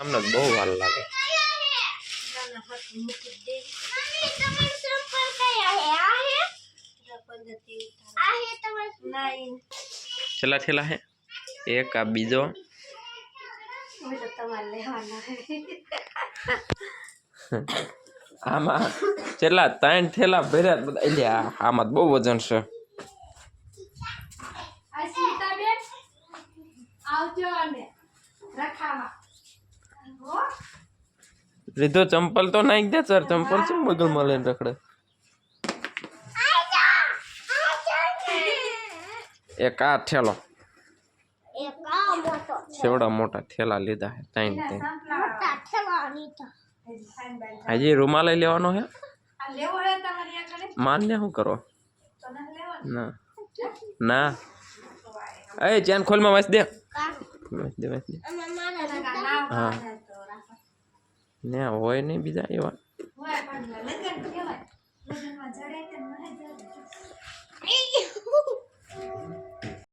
આમને બહુ વાર લાગે. છેલ્લા છેલ્લા હે? એક આ બીજો. હવે તો તમારે લેવાના હે આમાં છેલ્લા ત્રણ થેલા ભર્યા બધા. એટલે આમાં તો બહુ વજન છે. આવજો અને રખાવા. હો લીધો ચંપલ તો નાખી દે સર ચંપલ છે બગલમાં લઈને રખડે એક આ થેલો એક આ મોટો સેવડા મોટા થેલા લીધા હે ત્રણ ત્રણ મોટા થવાની તો હજી રૂમાલ લઈ લેવાનો હે આ લેવો હે તમારી આગળ માનને શું કરો તો નથી લેવાનો ના ના એ ચેન ખોલમાં વાંચ દે વાંચ દે વાંચ દે આમાં મારા નામ હા. ને હોય નહીં બીજા એવા. હોય કહેવાય લગનમાં જડે તેમ ન જડે.